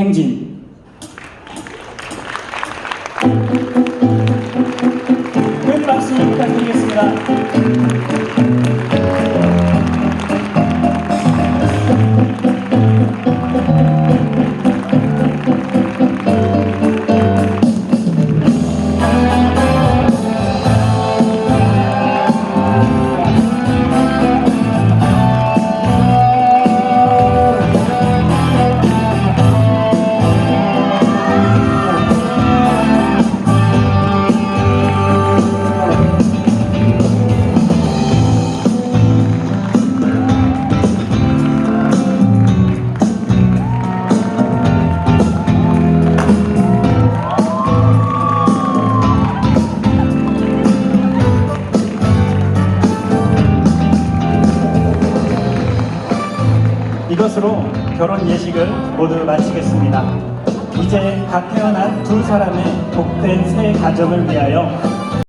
행진. 큰 박수 부탁드리겠습니다. 이것으로 결혼 예식을 모두 마치겠습니다. 이제 갓 태어난 두 사람의 복된 새 가정을 위하여